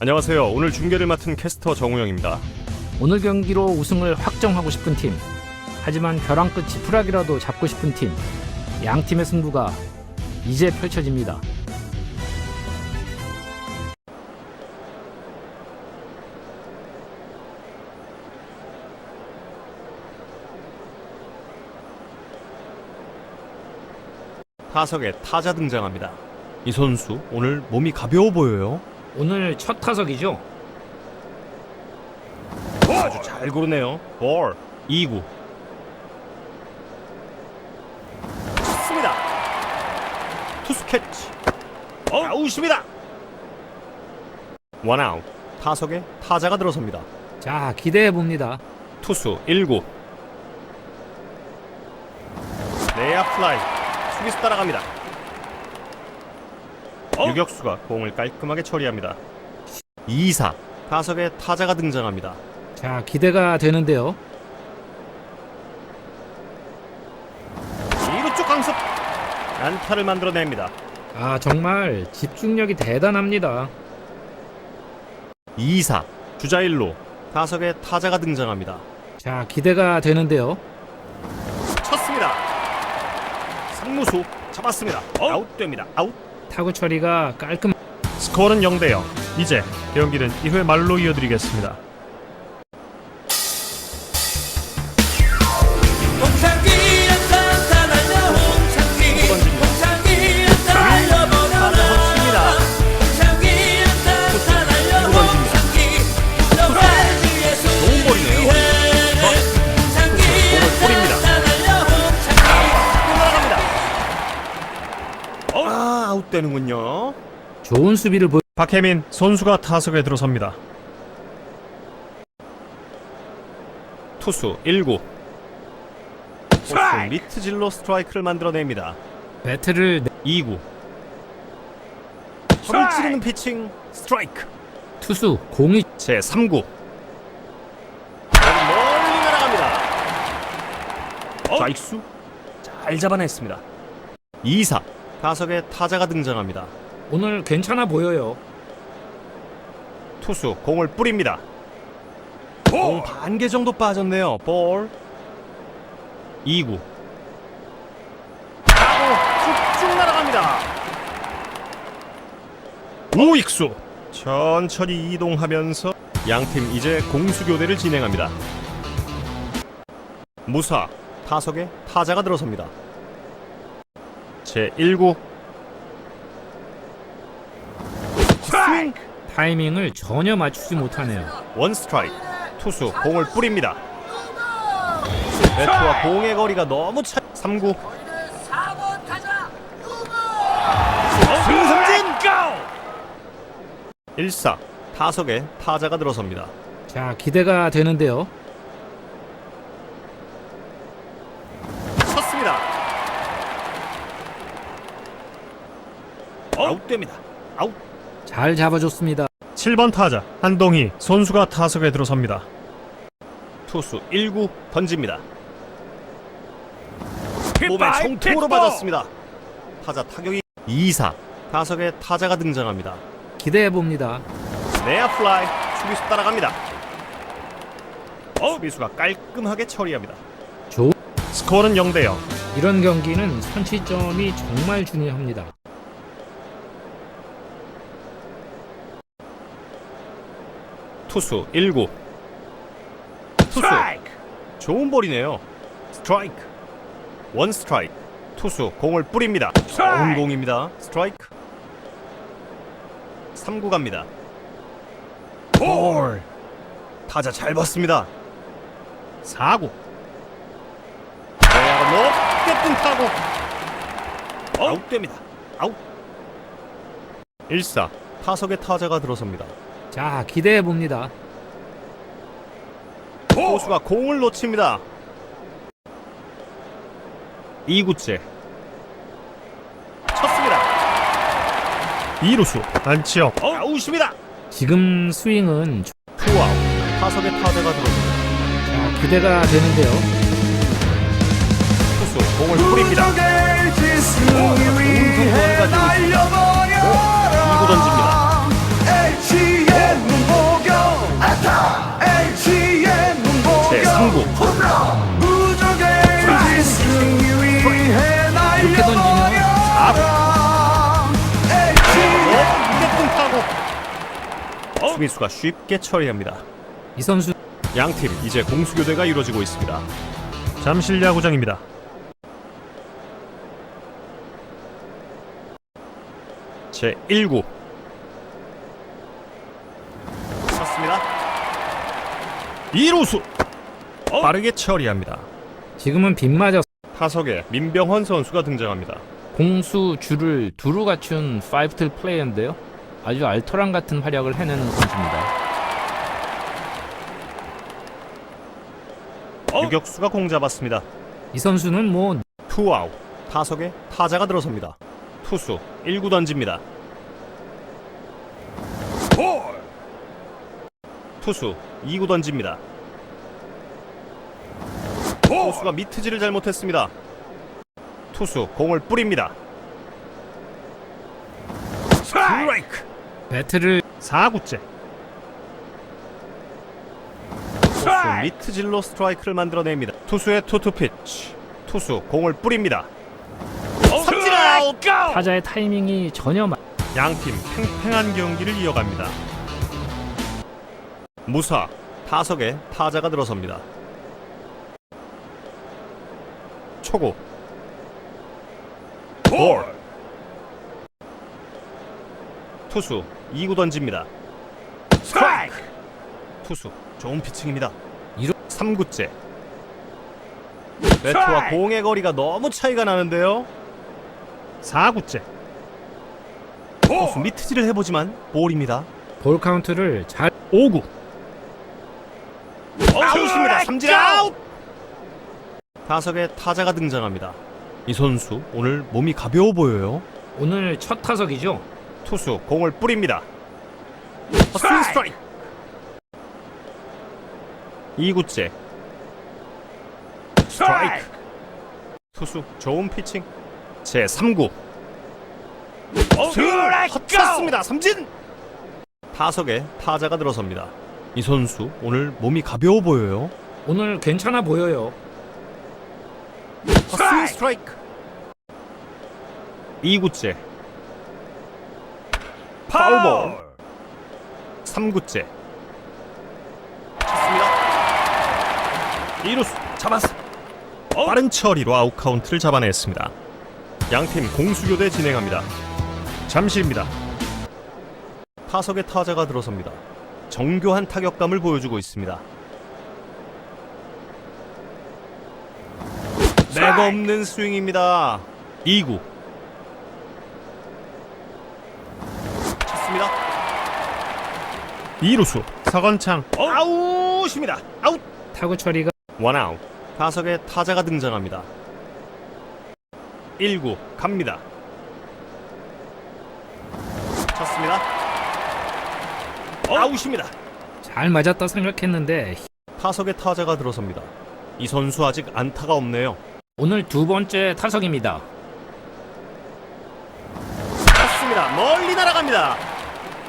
안녕하세요. 오늘 중계를 맡은 캐스터 정우영입니다. 오늘 경기로 우승을 확정하고 싶은 팀. 하지만 벼랑 끝 지푸라기라도 잡고 싶은 팀. 양 팀의 승부가 이제 펼쳐집니다. 타석에 타자 등장합니다. 이 선수 오늘 몸이 가벼워 보여요. 오늘 첫 타석이죠. 아주 잘 고르네요. 볼 2구 습니다 투수 캐치 아웃입니다. 원아웃 타석에 타자가 들어섭니다. 자, 기대해 봅니다. 투수 1구 내야 플라이 수비수 따라갑니다 유격수가 공을 깔끔하게 처리합니다. 2사 타석에 타자가 등장합니다. 자, 기대가 되는데요. 2루 쪽 강습 안타를 만들어냅니다. 아, 정말 집중력이 대단합니다. 2사 주자 1루 타석에 타자가 등장합니다. 자, 기대가 되는데요. 쳤습니다. 3루수 잡았습니다. 아웃됩니다. 아웃 타구 처리가 깔끔. 스코어는 0대 0 이제 경기는 1회 말로 이어드리겠습니다 좋은 수비를 보 박혜민 선수가 타석에 들어섭니다. 투수 1구 포수 미트질로 스트라이크를 만들어냅니다. 배트를 내- 2구 허를 찌르는 피칭 스트라이크 투수 공이 제 3구 멀리 날아갑니다. 좌익수 잘 잡아냈습니다. 2사 타석에 타자가 등장합니다. 오늘 괜찮아 보여요. 투수 공을 뿌립니다. 공 반 개 정도 빠졌네요. 볼. 2구. 타고 쭉쭉 날아갑니다. 우익수. 천천히 이동하면서 양팀 이제 공수 교대를 진행합니다. 무사 타석에 타자가 들어섭니다. 제 1구. 스윙. 타이밍을 전혀 맞추지 못하네요. 원 스트라이크. 투수 공을 뿌립니다. 배트와 공의 거리가 너무 차 3구. 4번 타자! 승승진! 1사. 타석에 타자가 들어섭니다. 자, 기대가 되는데요. 쳤습니다. 아웃됩니다. 아웃 잘 잡아줬습니다. 7번 타자 한동희 선수가 타석에 들어섭니다. 투수 1구 던집니다. 몸에 총통으로 맞았습니다. 타자 타격이 2사. 타석에 타자가 등장합니다. 기대해 봅니다. 내야 플라이. 수비수 따라갑니다. 수비수가 깔끔하게 처리합니다. 좋 스코어는 0대 0 이런 경기는 선취점이 정말 중요합니다. 투수 1구. 투수. 좋은 볼이네요. 스트라이크 원 스트라이크 투수 공을 뿌립니다. 좋은 공입니다. 스트라이크 3구 갑니다. 볼 타자 잘 봤습니다. 4구. 내야로 높게 뜬 타구 아웃됩니다. 아웃. 1사. 타석에 타자가 들어섭니다 자, 기대해 봅니다. 포수가 공을 놓칩니다. 2구째 쳤습니다. 2루수 안치영 아웃입니다. 지금 스윙은 조- 투아웃 타석에 타자가 들어옵니다. 자, 기대가 되는데요. 투수 공을 뿌립니다. 오, 좋은 통보를 가지고 있습니다. 2구 던집니다. 제3구 이렇게 던지면 앞 어? 수비수가 쉽게 처리합니다. 이 선수 양팀 이제 공수교대가 이루어지고 있습니다. 잠실 야구장입니다. 제1구. 2루수 빠르게 처리합니다. 지금은 빗 맞아 타석에 민병헌 선수가 등장합니다. 공수 줄을 두루 갖춘 파이브틀 플레이어인데요. 아주 알토란 같은 활약을 해내는 선수입니다. 유격수가 공 잡았습니다. 이 선수는 뭐 투아웃 타석에 타자가 들어섭니다. 투수 1구 던집니다. 투수 2구 던집니다. 투수가 미트질을 잘못했습니다. 투수 공을 뿌립니다. 스트라이크 배트를 4구째 투수 미트질로 스트라이크를 만들어냅니다. 투수의 투투 피치. 투수 공을 뿌립니다. 삼진 아웃! 타자의 타이밍이 전혀 마... 양팀 팽팽한 경기를 이어갑니다. 무사 타석에 타자가 들어섭니다. 초구 볼 투수 2구 던집니다. 스트라이크 투수 좋은 피칭입니다. 이루- 3구째 배트와 공의 거리가 너무 차이가 나는데요. 4구째 투수 미트질을 해보지만 볼입니다. 볼 카운트를 잘 5구 아웃입니다. 삼진 아웃. 타석에 타자가 등장합니다. 이 선수 오늘 몸이 가벼워 보여요. 오늘 첫 타석이죠. 투수 공을 뿌립니다. 스윙 스트라이크. 2구째 스트라이크. 투수 좋은 피칭. 제 3구. 헛쳤습니다. 삼진. 타석에 타자가 들어섭니다. 이 선수 오늘 몸이 가벼워 보여요. 오늘 괜찮아 보여요. 스윙 스트라이크 2구째. 파울볼 3구째. 쳤습니다. 2루수 잡았어. 빠른 처리로 아웃 카운트를 잡아냈습니다. 양팀 공수교대 진행합니다. 잠실입니다. 타석에 타자가 들어섭니다 정교한 타격감을 보여주고 있습니다. 맥 없는 스윙입니다. 2구. 쳤습니다. 2루수. 서건창. 아웃입니다. 아웃. 타구 처리가 원아웃. 타석에 타자가 등장합니다. 1구 갑니다. 쳤습니다 아웃입니다. 잘 맞았다 생각했는데 타석에 타자가 들어섭니다. 이 선수 아직 안타가 없네요. 오늘 두 번째 타석입니다. 쳤습니다. 멀리 날아갑니다.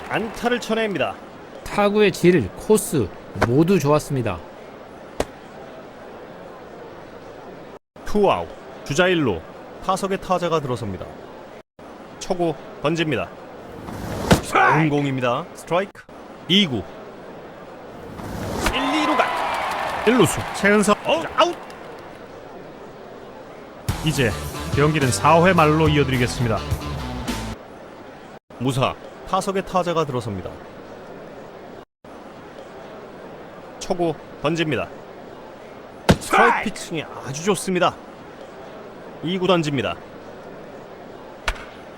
안타를 쳐냅니다. 타구의 질, 코스 모두 좋았습니다. 투아웃 주자 1루. 타석에 타자가 들어섭니다. 초구 던집니다. 좋은 공입니다. 스트라이크 2구. 1, 2루가. 1루수. 최은석. 아웃. 이제 경기는 4회 말로 이어드리겠습니다. 무사. 타석에 타자가 들어섭니다. 초구 던집니다. 스트라이크! 피칭이 아주 좋습니다. 2구 던집니다.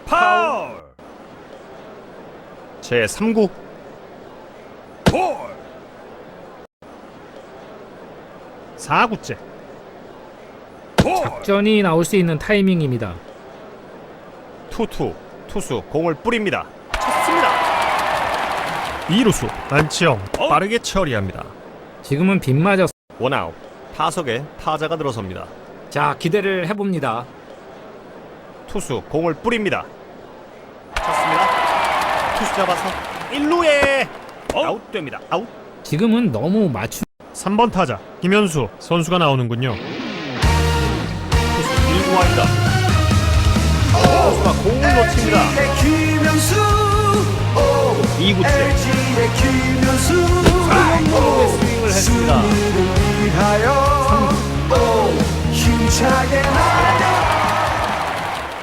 파울! 제 3구 볼 4구째. 작전이 나올 수 있는 타이밍입니다. 투투 투수 공을 뿌립니다. 쳤습니다. 2루수 안치영 빠르게 처리합니다. 지금은 빗맞아 원아웃. 타석에 타자가 들어섭니다. 자 기대를 해봅니다. 투수 공을 뿌립니다. 쳤습니다. 투수 잡아서 1루에 아웃됩니다. 아웃. 지금은 너무 맞추 3번 타자 김현수 선수가 나오는군요. 투수 1구 와이다. 투수가 공을 놓칩니다. 김영수. 2구째. LG의 김현수. 몸으로 스윙을 했습니다.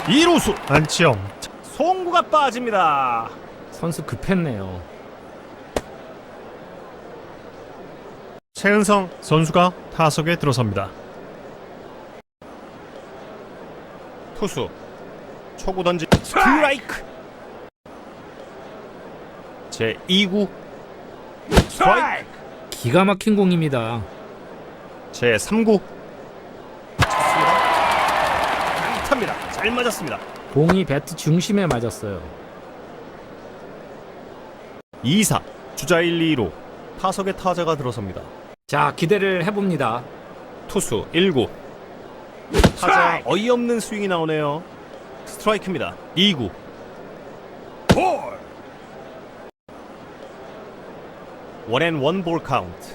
2루수. 안치영. 송구가 빠집니다. 선수 급했네요. 최은성 선수가 타석에 들어섭니다. 투수 초구 던지 스트라이크. 제 2구. 스트라이크. 기가 막힌 공입니다. 제 3구. 쳤습니다. 안타입니다. 잘 맞았습니다. 공이 배트 중심에 맞았어요. 2사 주자 1, 2로 타석에 타자가 들어섭니다 자, 기대를 해봅니다. 투수 1구. 타자 어이없는 스윙이 나오네요. 스트라이크입니다. 2구. 원앤 원볼 카운트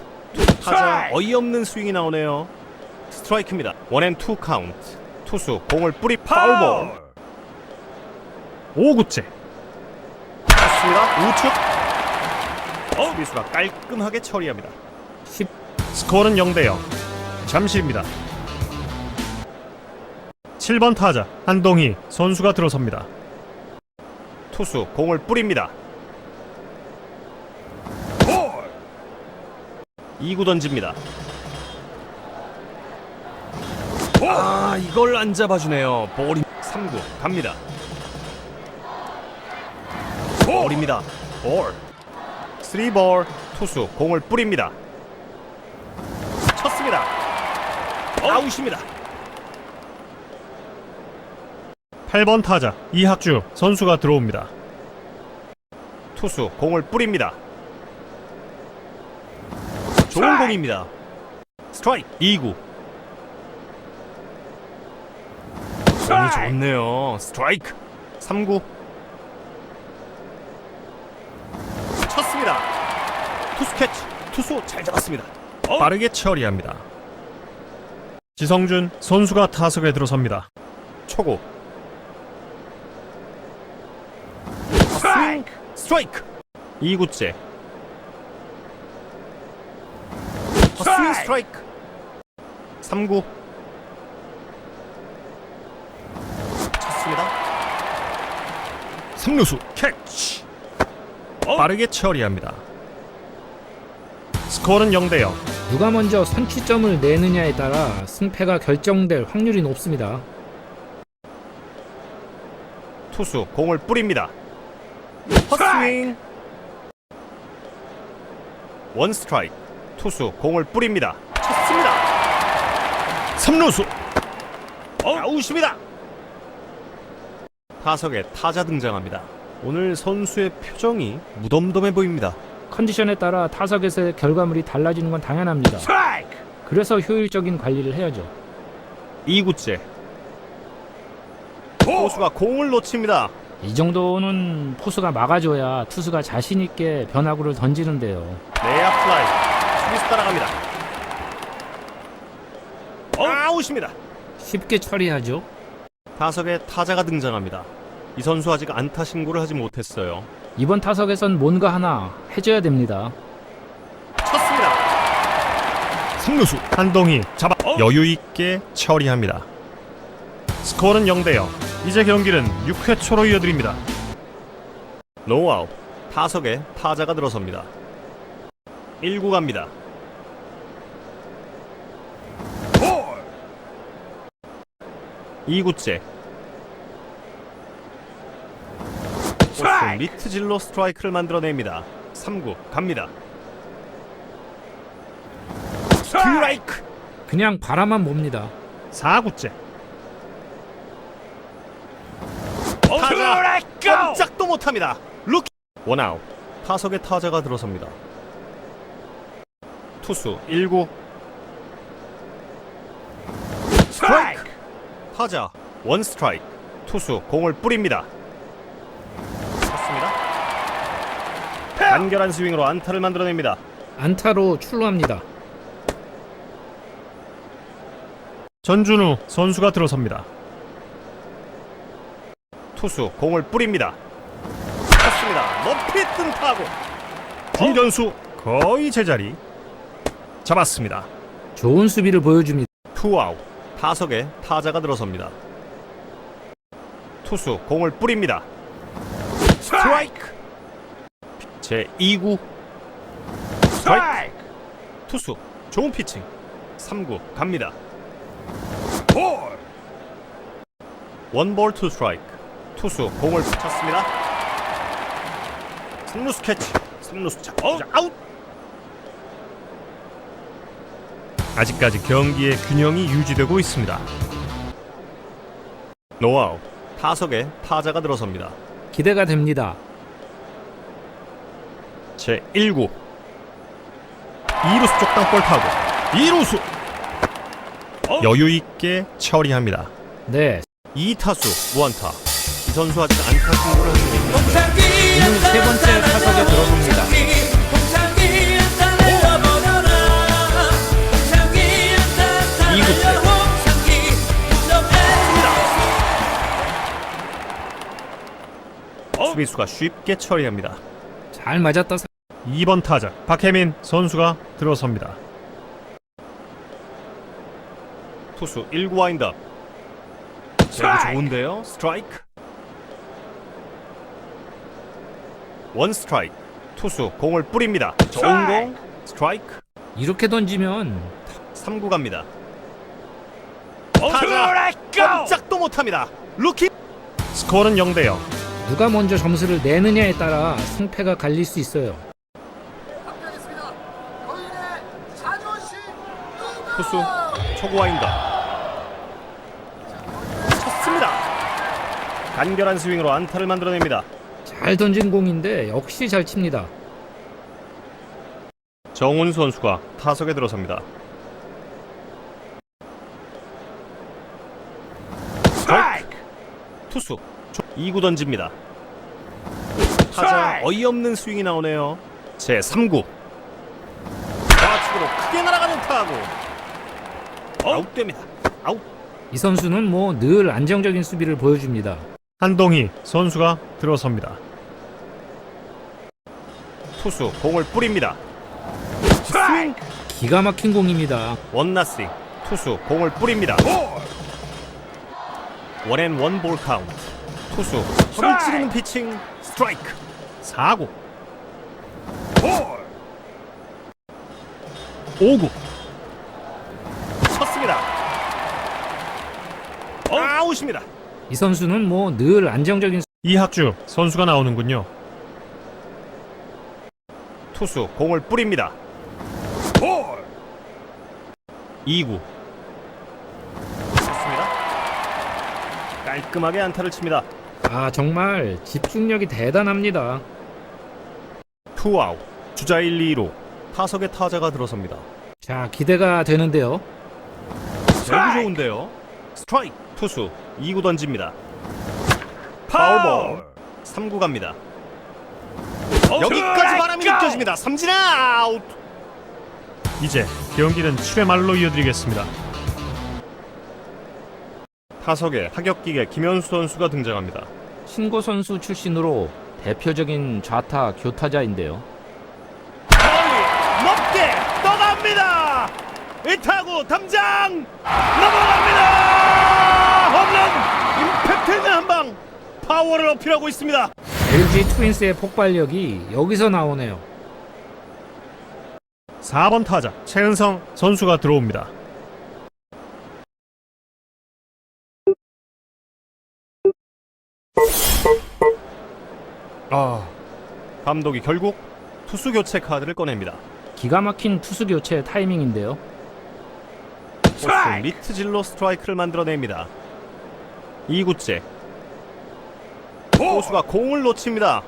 타자 어이없는 스윙이 나오네요. 스트라이크입니다. 원앤 투 카운트 투수 공을 뿌리 파울볼. 5구째. 쳤습니다. 우측. 수비수가 깔끔하게 처리합니다. 10 스코어는 0대0 잠시입니다. 7번 타자 한동희 선수가 들어섭니다. 투수 공을 뿌립니다. 2구 던집니다. 아 이걸 안 잡아주네요. 볼이 3구 갑니다. 볼입니다. 볼. 3볼 투수 공을 뿌립니다. 쳤습니다. 아웃입니다. 8번 타자 이학주 선수가 들어옵니다. 투수 공을 뿌립니다. 좋은 공입니다. 스트라이크 2구. 공이 좋네요. 스트라이크 3구. 쳤습니다. 투수 캐치. 투수 잘 잡았습니다. 빠르게 처리합니다. 지성준 선수가 타석에 들어섭니다. 초구. 스윙 스트라이크. 2구째. 스윙 스트라이크. 3구. 쳤습니다. 3루수 캐치. 빠르게 처리합니다. 스코어는 0대0 누가 먼저 선취점을 내느냐에 따라 승패가 결정될 확률이 높습니다. 투수 공을 뿌립니다 헛스윙 원 스트라이크 투수 공을 뿌립니다 쳤습니다 3루수 아웃입니다. 타석에 타자 등장합니다. 오늘 선수의 표정이 무덤덤해 보입니다. 컨디션에 따라 타석에서의 결과물이 달라지는 건 당연합니다. 그래서 효율적인 관리를 해야죠. 2구째. 포수가 공을 놓칩니다. 이 정도는 포수가 막아줘야 투수가 자신 있게 변화구를 던지는데요. 내야 플라이. 수비수 따라갑니다. 아웃입니다. 쉽게 처리하죠. 타석에 타자가 등장합니다. 이 선수 아직 안타 신고를 하지 못했어요. 이번 타석에선 뭔가 하나 해줘야 됩니다. 쳤습니다. 3루수 한동희 잡아 여유 있게 처리합니다. 스코어는 0대 0 이제 경기는 6회 초로 이어드립니다. 노아웃. 타석에 타자가 들어섭니다. 1구 갑니다. 이구째 미트질로 스트라이크를 만들어냅니다. 3구 갑니다. 스트라이크. 그냥 바라만 봅니다. 4구째 타자 꼼짝도 못합니다. 루키 원아웃. 타석에 타자가 들어섭니다. 투수 1구 스트라이크. 타자 원 스트라이크. 투수 공을 뿌립니다. 간결한 스윙으로 안타를 만들어냅니다. 안타로 출루합니다. 전준우 선수가 들어섭니다. 투수 공을 뿌립니다. 쳤습니다. 높이 뜬 타구. 중견수 거의 제자리 잡았습니다. 좋은 수비를 보여줍니다. 투아웃. 타석에 타자가 들어섭니다. 투수 공을 뿌립니다. 스트라이크. 제 2구. 스트라이크. 투수 좋은 피칭. 3구 갑니다. 원볼 투 스트라이크. 투수 공을 붙였습니다. 3루수 캐치. 3루수 차. 아웃. 아직까지 경기의 균형이 유지되고 있습니다. 노아웃. 타석에 타자가 들어섭니다. 기대가 됩니다. 제 1구. 2루수 쪽 땅볼 타고 2루수. 여유 있게 처리합니다. 네, 2타수 무안타. 이 선수 아직 안타 승부를 하고 있습니다 오늘 세 번째 타석에 들어섭니다. 이구째. 수비수가 쉽게 처리합니다. 잘 맞았다. 2번 타자 박혜민 선수가 들어섭니다. 투수 1구 와인드업. 제구 좋은데요? 스트라이크. 원 스트라이크. 투수 공을 뿌립니다. 좋은 공 스트라이크. 이렇게 던지면 3구 갑니다. 타자 꼼짝도 못합니다. 루키! 스코어는 0대 0. 누가 먼저 점수를 내느냐에 따라 승패가 갈릴 수 있어요. 투수 초구 와인더. 쳤습니다. 간결한 스윙으로 안타를 만들어냅니다. 잘 던진 공인데 역시 잘 칩니다. 정훈 선수가 타석에 들어섭니다. 스트라이크! 투수 2구 던집니다. 타자 어이없는 스윙이 나오네요. 제 3구. 좌측으로 크게 날아가는 타구 아웃됩니다. 아웃. 이 선수는 뭐 늘 안정적인 수비를 보여줍니다. 한동희 선수가 들어섭니다. 투수 공을 뿌립니다. 스윙! 기가 막힌 공입니다. 원나스링 투수 공을 뿌립니다. 원앤 원볼 카운트. 투수 허를 찌르는 피칭 스트라이크. 4구. 5구 쳤습니다 아웃입니다. 이 선수는 뭐 늘 안정적인 수- 이학주 선수가 나오는군요. 투수 공을 뿌립니다. 2구. 쳤습니다. 깔끔하게 안타를 칩니다. 아 정말 집중력이 대단합니다. 투아웃 주자 1, 2로 타석에 타자가 들어섭니다. 자 기대가 되는데요. 제구 좋은데요 스트라이크. 투수 2구 던집니다. 파울볼. 3구 갑니다. 여기까지 바람이 느껴집니다. 삼진 아웃. 이제 경기는 7회 말로 이어드리겠습니다. 타석에 타격기계 김현수 선수가 등장합니다. 신고 선수 출신으로 대표적인 좌타 교타자인데요. 높게 떠갑니다. 이 타구 담장 넘어갑니다 홈런 임팩트 있는 한방 파워를 어필하고 있습니다 LG 트윈스의 폭발력이 여기서 나오네요. 4번 타자 최은성 선수가 들어옵니다. 아 감독이 결국 투수 교체 카드를 꺼냅니다 기가 막힌 투수 교체 타이밍인데요. 포스 리트질로 스트라이크를 만들어냅니다 2구째. 포수가 공을 놓칩니다.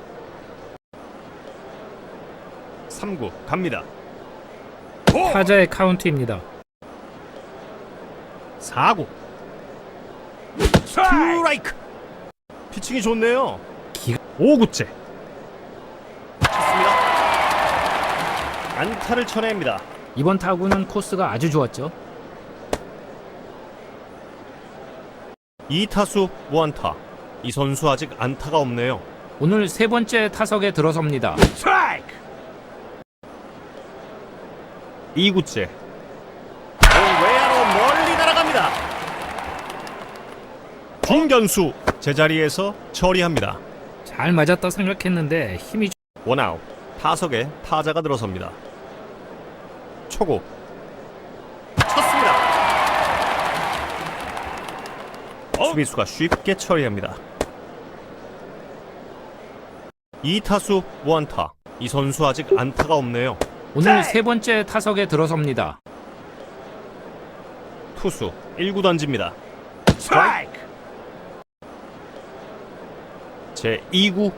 3구 갑니다. 타자의 카운트입니다. 4구. 스트라이크! 피칭이 좋네요. 5구째. 쳤습니다. 안타를 쳐냅니다. 이번 타구는 코스가 아주 좋았죠. 2타수 무안타. 이 선수 아직 안타가 없네요. 오늘 세 번째 타석에 들어섭니다. 2구째. 공 외야로 멀리 날아갑니다. 중견수 제자리에서 처리합니다. 잘 맞았다 생각했는데 힘이 원아웃. 타석에 타자가 들어섭니다. 초구 쳤습니다 수비수가 쉽게 처리합니다. 2타수 무안타. 이 선수 아직 안타가 없네요. 오늘 세 번째 타석에 들어섭니다. 투수 1구 던집니다. 스트라이크! 제 2구.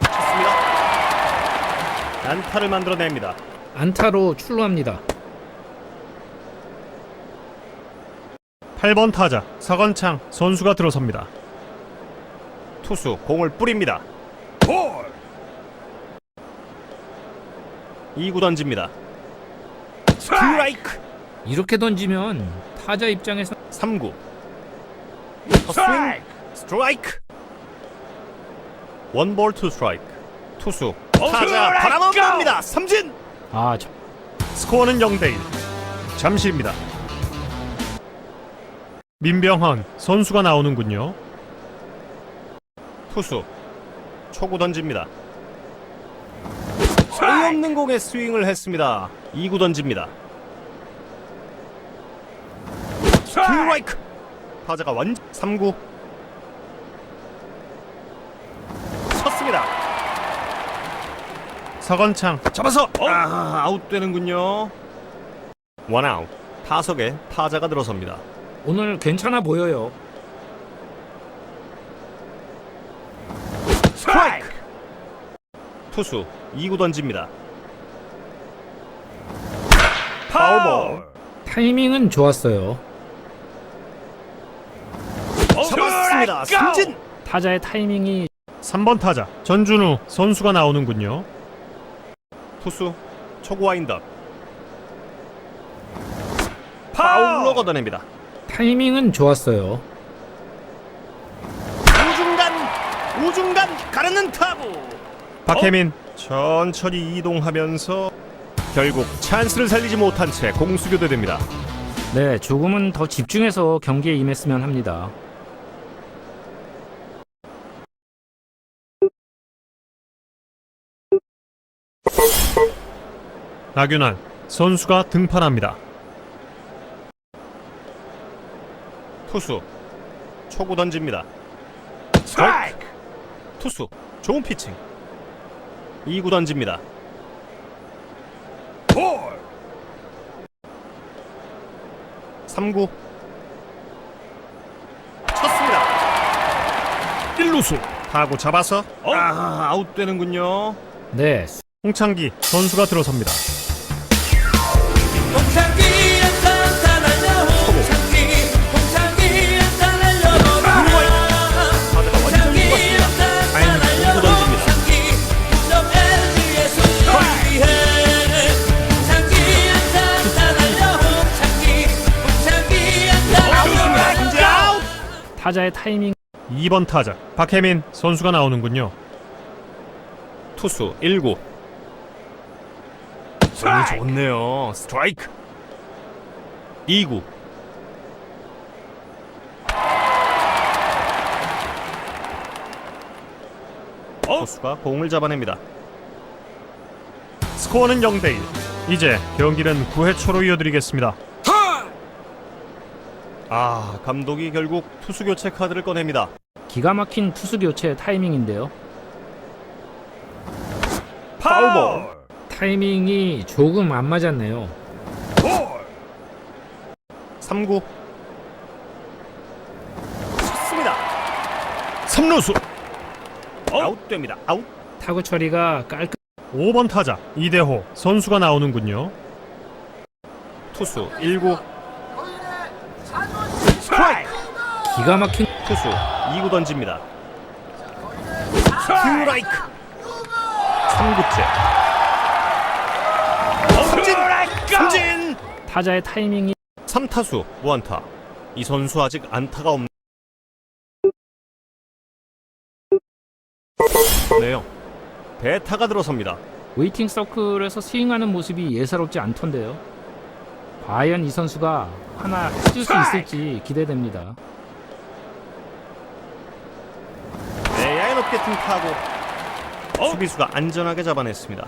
쳤습니다. 안타를 만들어냅니다. 안타로 출루합니다. 8번 타자 서건창 선수가 들어섭니다. 투수 공을 뿌립니다. 2구 던집니다. 스트라이크! 이렇게 던지면 타자 입장에서 3구. 스윙 스트라이크! 원볼 투 스트라이크. 투수 타자 바람없습니다. 삼진! 아 저- 스코어는 0대1 잠시입니다. 민병헌 선수가 나오는군요. 투수 초구 던집니다. 어이없는 공에 스윙을 했습니다. 2구 던집니다. 스트라이크! 타자가 완 3구. 쳤습니다. 서건창. 잡아서! 아 아웃되는군요. 원아웃. 타석에 타자가 들어섭니다 오늘 괜찮아 보여요. 스트라이크! 투수 2구 던집니다. 파울볼! 타이밍은 좋았어요. 잡았습니다. 삼진! 타자의 타이밍이 3번 타자 전준우 선수가 나오는군요. 투수 초구 와인더 파울로 걷어냅니다 타이밍은 좋았어요. 우중간 우중간 가르는 타구 박혜민 천천히 이동하면서 결국 찬스를 살리지 못한 채 공수 교대 됩니다 네, 조금은 더 집중해서 경기에 임했으면 합니다. 나균환 선수가 등판합니다. 투수 초구 던집니다. 스트라이크! 투수 좋은 피칭. 2구 던집니다. 볼! 3구. 쳤습니다. 1루수. 타구 잡아서 아 아웃되는군요. 네, 홍창기 선수가 들어섭니다. 타자의 타이밍. 2번 타자 박혜민 선수가 나오는군요. 투수 1구. 너무 좋네요. 스트라이크. 2구. 투수가 공을 잡아냅니다. 스코어는 0대1 이제 경기는 9회 초로 이어드리겠습니다. 아 감독이 결국 투수 교체 카드를 꺼냅니다. 기가 막힌 투수 교체 타이밍인데요. 파울볼 타이밍이 조금 안 맞았네요. 3구. 쳤습니다. 3루수. 아웃됩니다. 아웃. 타구 처리가 깔끔. 5번 타자 이대호 선수가 나오는군요. 투수 1구 스트라이크 기가 막힌 투수 2구 던집니다 스트라이크 3구째 삼진 타자의 타이밍이 3타수 무안타 이 선수 아직 안타가 없 네요. 베타가 들어섭니다. 웨이팅 서클에서 스윙하는 모습이 예사롭지 않던데요. 과연 이 선수가 하나 해줄 수 있을지 기대됩니다. 내야에 높게 튼 타고 수비수가 안전하게 잡아냈습니다.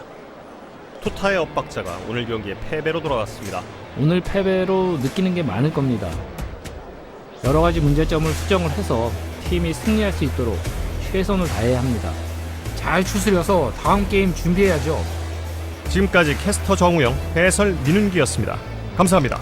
투타의 엇박자가 오늘 경기의 패배로 돌아갔습니다. 오늘 패배로 느끼는 게 많을 겁니다. 여러 가지 문제점을 수정을 해서 팀이 승리할 수 있도록 최선을 다해야 합니다. 잘 추스려서 다음 게임 준비해야죠. 지금까지 캐스터 정우영, 해설 민은기였습니다. 감사합니다.